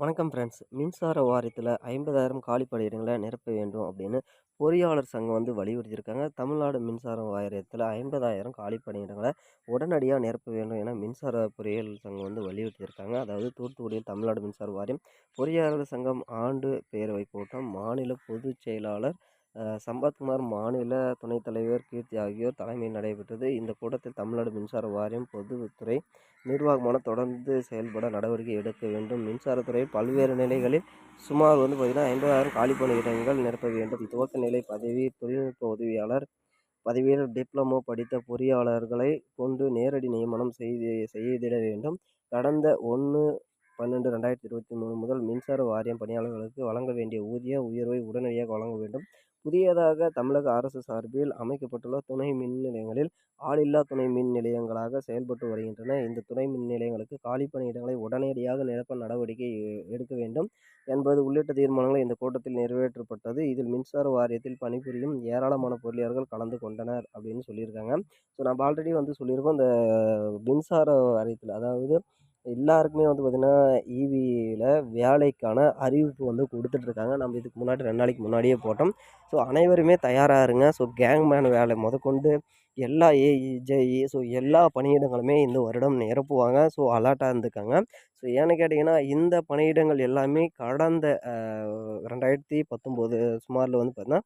வணக்கம் ஃப்ரெண்ட்ஸ் மின்சார வாரியத்தில் ஐம்பதாயிரம் காலி பணியிடங்களை நிரப்ப வேண்டும் அப்படின்னு பொறியாளர் சங்கம் வந்து வலியுறுத்தியிருக்காங்க. தமிழ்நாடு மின்சார வாரியத்தில் ஐம்பதாயிரம் காலி பணியிடங்களை உடனடியாக நிரப்ப வேண்டும் என மின்சார பொறியியல் சங்கம் வந்து வலியுறுத்தியிருக்காங்க. அதாவது தூத்துக்குடியில் தமிழ்நாடு மின்சார வாரியம் பொறியாளர் சங்கம் ஆண்டு பேரவை கூட்டம் மாநில பொதுச் செயலாளர் சம்பத்குமார் மாநில துணைத் தலைவர் கீர்த்தி ஆகியோர் தலைமையில் நடைபெற்றது. இந்த கூட்டத்தில் தமிழ்நாடு மின்சார வாரியம் பொதுத்துறை நிர்வாகமான தொடர்ந்து செயல்பட நடவடிக்கை எடுக்க வேண்டும். மின்சாரத்துறையில் பல்வேறு நிலைகளில் சுமார் வந்து பார்த்திங்கன்னா ஐம்பதாயிரம் காலிப்பணி இடங்கள் நிரப்ப வேண்டும். துவக்க நிலை பதவி தொழில்நுட்ப உதவியாளர் பதவியில் டிப்ளமோ படித்த பொறியாளர்களை கொண்டு நேரடி நியமனம் செய்து செய்திட வேண்டும். கடந்த ஒன்று பன்னெண்டு ரெண்டாயிரத்தி இருபத்தி மூணு முதல் மின்சார வாரியம் பணியாளர்களுக்கு வழங்க வேண்டிய ஊதிய உயர்வை உடனடியாக வழங்க வேண்டும். புதியதாக தமிழக அரசு சார்பில் அமைக்கப்பட்டுள்ள துணை மின் நிலையங்களில் ஆளில்லா துணை மின் நிலையங்களாக செயல்பட்டு வருகின்றன. இந்த துணை மின் நிலையங்களுக்கு காலி பணியிடங்களை உடனடியாக நிரப்ப நடவடிக்கை எடுக்க வேண்டும் என்பது உள்ளிட்ட தீர்மானங்கள் இந்த கூட்டத்தில் நிறைவேற்றப்பட்டது. இதில் மின்சார வாரியத்தில் பணிபுரியும் ஏராளமான பொருளியர்கள் கலந்து கொண்டனர் அப்படின்னு சொல்லியிருக்காங்க. ஸோ நம்ம ஆல்ரெடி வந்து சொல்லியிருக்கோம். இந்த மின்சார வாரியத்தில் அதாவது எல்லாருக்குமே வந்து பார்த்திங்கன்னா ஈவியில் வேலைக்கான அறிவிப்பு வந்து கொடுத்துட்ருக்காங்க நம்ம இதுக்கு முன்னாடி ரெண்டு நாளைக்கு முன்னாடியே போட்டோம். ஸோ அனைவருமே தயாராக இருங்க. ஸோ கேங் மேன் வேலை முதற்கொண்டு எல்லா ஏஇ ஜேஇ ஸோ எல்லா பணியிடங்களுமே இந்த வருடம் நிரப்புவாங்க. ஸோ அலர்ட்டாக இருந்துக்காங்க. ஸோ ஏன்னு கேட்டிங்கன்னா இந்த பணியிடங்கள் எல்லாமே கடந்த ரெண்டாயிரத்தி பத்தொம்போது சுமாரில் வந்து பார்த்திங்கன்னா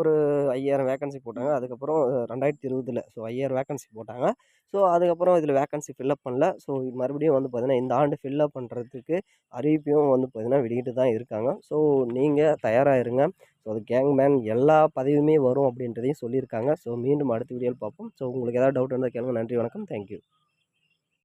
ஒரு ஐயாயிரம் வேக்கன்சி போட்டாங்க. அதுக்கப்புறம் ரெண்டாயிரத்தி இருபதில். ஸோ ஐயாயிரம் வேக்கன்சி போட்டாங்க. ஸோ அதுக்கப்புறம் இதில் வேக்கன்சி ஃபில்அப் பண்ணல. ஸோ மறுபடியும் வந்து பார்த்திங்கன்னா இந்த ஆண்டு ஃபில்அப் பண்ணுறதுக்கு அறிவிப்பையும் வந்து பார்த்தீங்கன்னா வெளியிட்டு தான் இருக்காங்க. ஸோ நீங்கள் தயாராக இருங்க ஸோ அது கேங்மேன் எல்லா பதவியுமே வரும் அப்படின்றதையும் சொல்லியிருக்காங்க. ஸோ மீண்டும் அடுத்த வீடியோவில் பார்ப்போம். ஸோ உங்களுக்கு ஏதாவது டவுட் இருந்தால் கேளுங்க. நன்றி வணக்கம். தேங்க்யூ